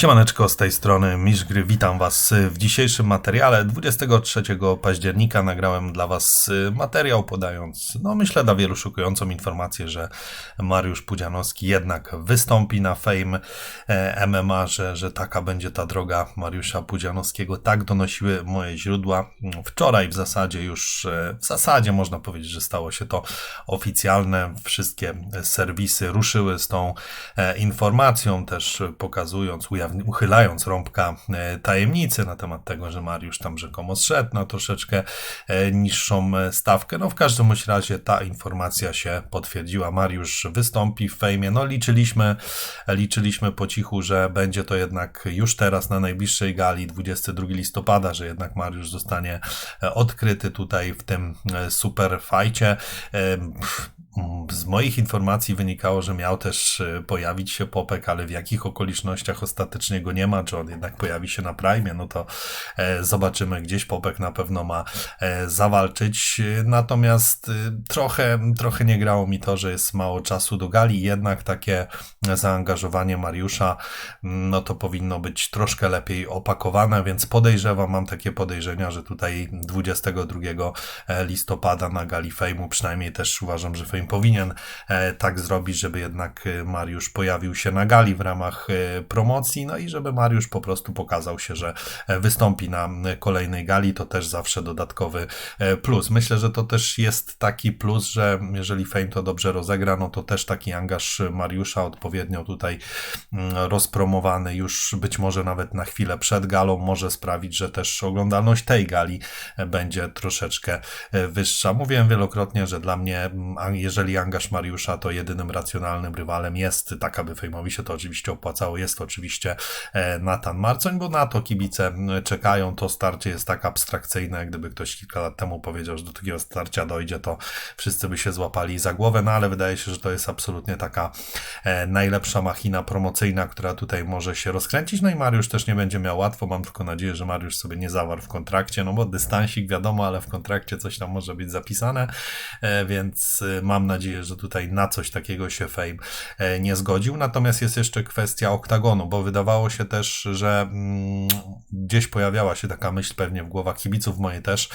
Siemaneczko, z tej strony Misz Gry, witam Was w dzisiejszym materiale. 23 października nagrałem dla Was materiał podając, no myślę dla wielu szokującą informację, że Mariusz Pudzianowski jednak wystąpi na Fame e, MMA, że, że taka będzie ta droga Mariusza Pudzianowskiego. Tak donosiły moje źródła. Wczoraj w zasadzie już, e, w zasadzie można powiedzieć, że stało się to oficjalne. Wszystkie serwisy ruszyły z tą e, informacją, też pokazując, ujawni- uchylając rąbka e, tajemnicy na temat tego, że Mariusz tam rzekomo zszedł na troszeczkę e, niższą e, stawkę. No w każdym razie ta informacja się potwierdziła. Mariusz wystąpi w fejmie. No liczyliśmy, liczyliśmy po cichu, że będzie to jednak już teraz na najbliższej gali 22 listopada, że jednak Mariusz zostanie odkryty tutaj w tym super fajcie. Z moich informacji wynikało, że miał też e, pojawić się Popek, ale w jakich okolicznościach ostatecznie go nie ma, czy on jednak pojawi się na Prime, no to e, zobaczymy. Gdzieś Popek na pewno ma e, zawalczyć. Natomiast trochę, trochę nie grało mi to, że jest mało czasu do gali, jednak takie zaangażowanie Mariusza, mm, no to powinno być troszkę lepiej opakowane, więc podejrzewam, mam takie podejrzenia, że tutaj 22 listopada na gali Fejmu, przynajmniej też uważam, że Powinien e, tak zrobić, żeby jednak e, Mariusz pojawił się na gali w ramach e, promocji, no i żeby Mariusz po prostu pokazał się, że wystąpi na kolejnej gali, to też zawsze dodatkowy plus. Myślę, że to też jest taki plus, że jeżeli Fame to dobrze rozegra, no to też taki angaż Mariusza odpowiednio tutaj rozpromowany już być może nawet na chwilę przed galą może sprawić, że też oglądalność tej gali będzie troszeczkę wyższa. Mówiłem wielokrotnie, że dla mnie, jeżeli angaż Mariusza to jedynym racjonalnym rywalem jest, tak aby Fejmowi się to oczywiście opłacało, jest oczywiście e, Nathan Marcoń, bo na to kibice czekają. To starcie jest tak abstrakcyjne, gdyby ktoś kilka lat temu powiedział, że do takiego starcia dojdzie, to wszyscy by się złapali za głowę, no ale wydaje się, że to jest absolutnie taka e, najlepsza machina promocyjna, która tutaj może się rozkręcić. No i Mariusz też nie będzie miał łatwo. Mam tylko nadzieję, że Mariusz sobie nie zawarł w kontrakcie, no bo dystansik wiadomo, ale w kontrakcie coś tam może być zapisane, e, więc e, mam nadzieję, że tutaj na coś takiego się Fame e, nie zgodził. Natomiast jest jeszcze kwestia oktagonu, bo wydawało się też, że mm, gdzieś pojawiała się taka myśl pewnie w głowach kibiców mojej też,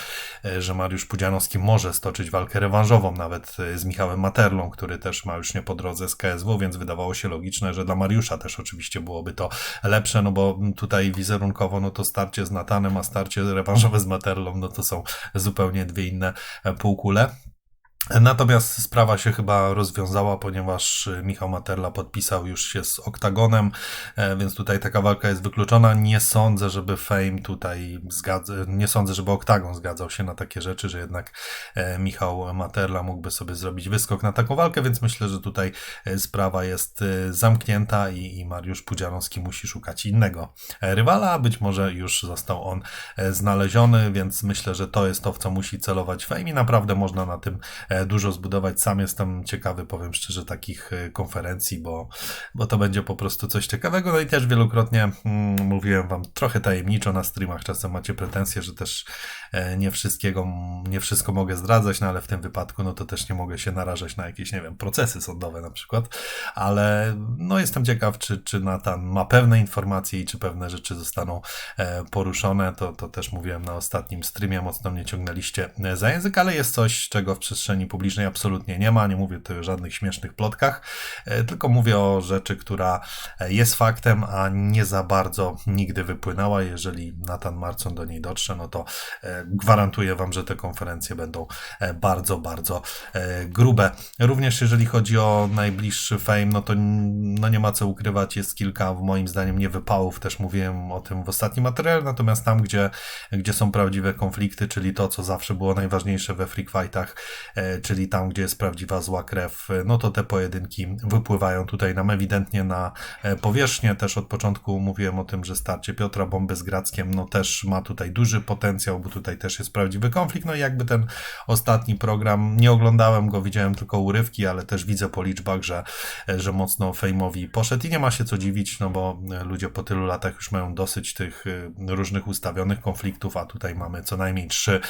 e, że Mariusz Pudzianowski może stoczyć walkę rewanżową nawet e, z Michałem Materlą, który też ma już nie po drodze z KSW, więc wydawało się logiczne, że dla Mariusza też oczywiście byłoby to lepsze, no bo tutaj wizerunkowo no to starcie z Natanem, a starcie rewanżowe z Materlą, no to są zupełnie dwie inne półkule. Natomiast sprawa się chyba rozwiązała, ponieważ Michał Materla podpisał już się z Oktagonem, e, więc tutaj taka walka jest wykluczona. Nie sądzę, żeby Fame tutaj zgadza, nie sądzę, żeby Oktagon zgadzał się na takie rzeczy, że jednak e, Michał Materla mógłby sobie zrobić wyskok na taką walkę, więc myślę, że tutaj e, sprawa jest e, zamknięta i, i Mariusz Pudzianowski musi szukać innego e, rywala, być może już został on e, znaleziony, więc myślę, że to jest to, w co musi celować Fame i naprawdę można na tym e, dużo zbudować. Sam jestem ciekawy, powiem szczerze, takich e, konferencji, bo, bo to będzie po prostu coś ciekawego. No i też wielokrotnie mm, mówiłem wam trochę tajemniczo na streamach, czasem macie pretensje, że też e, nie wszystkiego, nie wszystko mogę zdradzać, no ale w tym wypadku no to też nie mogę się narażać na jakieś, nie wiem, procesy sądowe na przykład, ale no jestem ciekaw, czy, czy Nathan ma pewne informacje i czy pewne rzeczy zostaną e, poruszone, to, to też mówiłem na ostatnim streamie, mocno mnie ciągnęliście e, za język, ale jest coś, czego w przestrzeni publicznej absolutnie nie ma, nie mówię tutaj o żadnych śmiesznych plotkach, e, tylko mówię o rzeczy, która e, jest faktem, a nie za bardzo nigdy wypłynęła. Jeżeli Nathan Marcon do niej dotrze, no to e, gwarantuję wam, że te konferencje będą bardzo, bardzo grube. Również jeżeli chodzi o najbliższy fame, no to no nie ma co ukrywać, jest kilka moim zdaniem niewypałów, też mówiłem o tym w ostatnim materiale, natomiast tam, gdzie, gdzie są prawdziwe konflikty, czyli to, co zawsze było najważniejsze we freak fightach, czyli tam, gdzie jest prawdziwa zła krew, e, no to te pojedynki wypływają tutaj nam ewidentnie na e, powierzchnię. Też od początku mówiłem o tym, że starcie Piotra Bomby z Grackiem, no też ma tutaj duży potencjał, bo tutaj też jest prawdziwy konflikt. No i jakby ten ostatni program, nie oglądałem go, widziałem tylko urywki, ale też widzę po liczbach, że, e, że mocno fejmowi poszedł i nie ma się co dziwić, no bo ludzie po tylu latach już mają dosyć tych różnych ustawionych konfliktów, a tutaj mamy co najmniej trzy,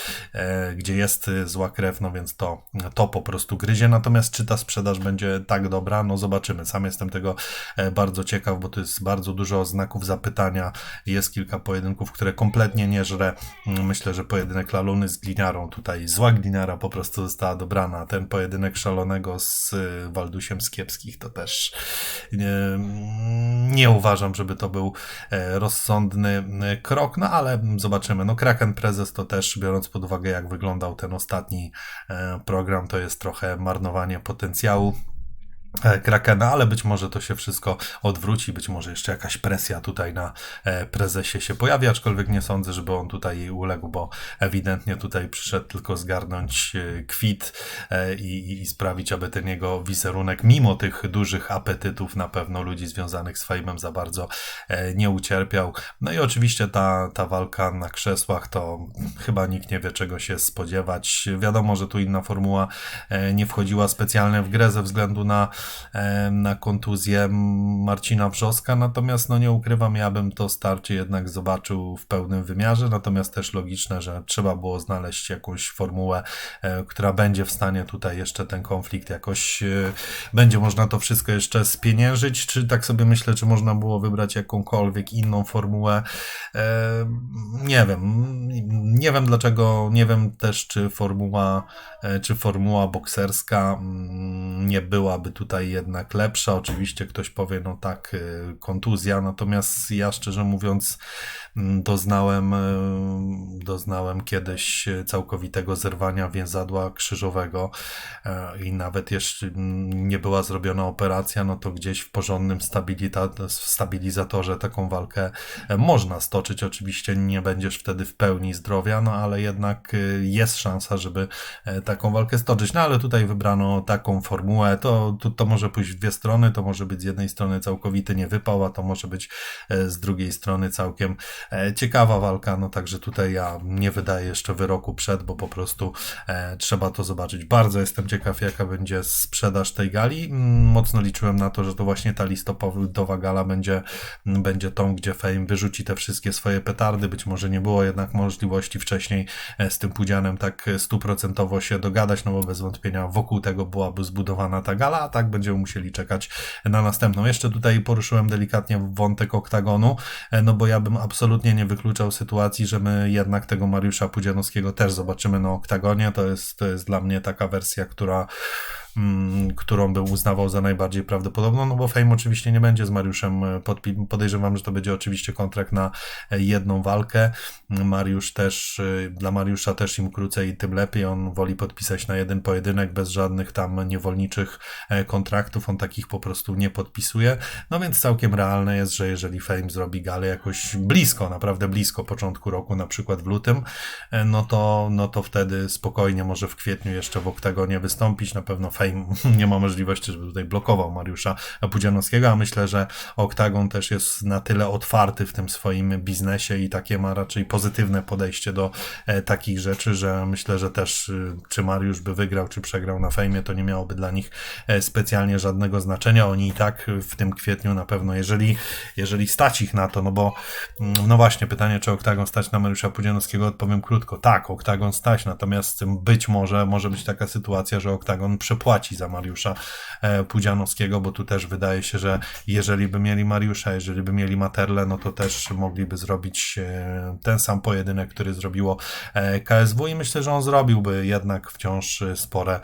gdzie jest zła krew, no więc to to po prostu gryzie. Natomiast czy ta sprzedaż będzie tak dobra? No zobaczymy. Sam jestem tego e, bardzo ciekaw, bo to jest bardzo dużo znaków zapytania. Jest kilka pojedynków, które kompletnie nie żre. Mm, myślę, że pojedynek Laluny z Gliniarą, tutaj zła Gliniara po prostu została dobrana. Ten pojedynek szalonego z e, Waldusiem z Kiepskich to też nie, nie uważam, żeby to był e, rozsądny krok, no ale zobaczymy. No Kraken Prezes to też, biorąc pod uwagę jak wyglądał ten ostatni program, to jest trochę marnowanie potencjału. E, Krakena, ale być może to się wszystko odwróci, być może jeszcze jakaś presja tutaj na e, prezesie się pojawi, aczkolwiek nie sądzę, żeby on tutaj jej uległ, bo ewidentnie tutaj przyszedł tylko zgarnąć e, kwit i, i sprawić, aby ten jego wizerunek, mimo tych dużych apetytów na pewno ludzi związanych z fejmem za bardzo nie ucierpiał. No i oczywiście ta, ta walka na krzesłach, to chyba nikt nie wie czego się spodziewać. Wiadomo, że tu inna formuła nie wchodziła specjalnie w grę ze względu na na kontuzję Marcina Wrzoska, natomiast no nie ukrywam, ja bym to starcie jednak zobaczył w pełnym wymiarze, natomiast też logiczne, że trzeba było znaleźć jakąś formułę, e, która będzie w stanie tutaj jeszcze ten konflikt jakoś, e, będzie można to wszystko jeszcze spieniężyć, czy tak sobie myślę, czy można było wybrać jakąkolwiek inną formułę, e, nie wiem, nie wiem dlaczego, nie wiem też, czy formuła, czy formuła bokserska mm, nie byłaby tutaj tutaj jednak lepsza. Oczywiście ktoś powie, no tak, y, kontuzja, natomiast ja szczerze mówiąc mm, doznałem, y, doznałem kiedyś całkowitego zerwania więzadła krzyżowego y, i nawet jeszcze nie była zrobiona operacja, no to gdzieś w porządnym stabilizatorze taką walkę można stoczyć. Oczywiście nie będziesz wtedy w pełni zdrowia, no ale jednak jest szansa, żeby taką walkę stoczyć. No ale tutaj wybrano taką formułę, to, to może pójść w dwie strony, to może być z jednej strony całkowity niewypał, a to może być e, z drugiej strony całkiem e, ciekawa walka, no także tutaj ja nie wydaję jeszcze wyroku przed, bo po prostu e, trzeba to zobaczyć. Bardzo jestem ciekaw, jaka będzie sprzedaż tej gali. Mm, mocno liczyłem na to, że to właśnie ta listopadowa gala będzie, będzie tą, gdzie Fame wyrzuci te wszystkie swoje petardy. Być może nie było jednak możliwości wcześniej z tym Pudzianem tak stuprocentowo się dogadać, no bo bez wątpienia wokół tego byłaby zbudowana ta gala, a tak będziemy musieli czekać na następną. Jeszcze tutaj poruszyłem delikatnie wątek oktagonu, e, no bo ja bym absolutnie nie wykluczał sytuacji, że my jednak tego Mariusza Pudzianowskiego też zobaczymy na oktagonie. To jest, to jest dla mnie taka wersja, która którą bym uznawał za najbardziej prawdopodobną, no bo Fame oczywiście nie będzie z Mariuszem, e, podejrzewam, że to będzie oczywiście kontrakt na e, jedną walkę. Mariusz też, e, dla Mariusza też im krócej, tym lepiej, on woli podpisać na jeden pojedynek bez żadnych tam niewolniczych kontraktów, on takich po prostu nie podpisuje, no więc całkiem realne jest, że jeżeli Fame zrobi galę jakoś blisko, naprawdę blisko początku roku, na przykład w lutym, no to, no to wtedy spokojnie może w kwietniu jeszcze w oktagonie wystąpić, na pewno Fame Fame nie ma możliwości, żeby tutaj blokował Mariusza Pudzianowskiego, a myślę, że Oktagon też jest na tyle otwarty w tym swoim biznesie i takie ma raczej pozytywne podejście do e, takich rzeczy, że myślę, że też e, czy Mariusz by wygrał, czy przegrał na fejmie, to nie miałoby dla nich e, specjalnie żadnego znaczenia. Oni i tak w tym kwietniu na pewno, jeżeli, jeżeli stać ich na to, no bo mm, no właśnie pytanie, czy Oktagon stać na Mariusza Pudzianowskiego, odpowiem krótko. Tak, Oktagon stać, natomiast być może może być taka sytuacja, że Oktagon przepłaci płaci za Mariusza e, Pudzianowskiego, bo tu też wydaje się, że jeżeli by mieli Mariusza, jeżeli by mieli Materle, no to też mogliby zrobić e, ten sam pojedynek, który zrobiło e, KSW i myślę, że on zrobiłby jednak wciąż spore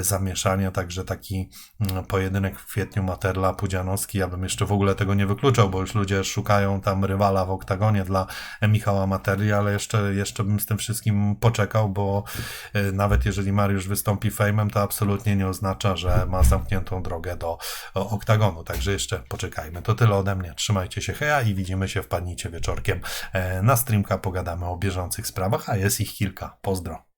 zamieszania, także taki mm, pojedynek w kwietniu Materla Pudzianowski, ja bym jeszcze w ogóle tego nie wykluczał, bo już ludzie szukają tam rywala w oktagonie dla Michała Materli, ale jeszcze, jeszcze bym z tym wszystkim poczekał, bo nawet jeżeli Mariusz wystąpi fejmem, to absolutnie nie nie oznacza, że ma zamkniętą drogę do oktagonu. Także jeszcze poczekajmy. To tyle ode mnie. Trzymajcie się heja i widzimy się wpadnijcie wieczorkiem e, na streamka. Pogadamy o bieżących sprawach, a jest ich kilka. Pozdro.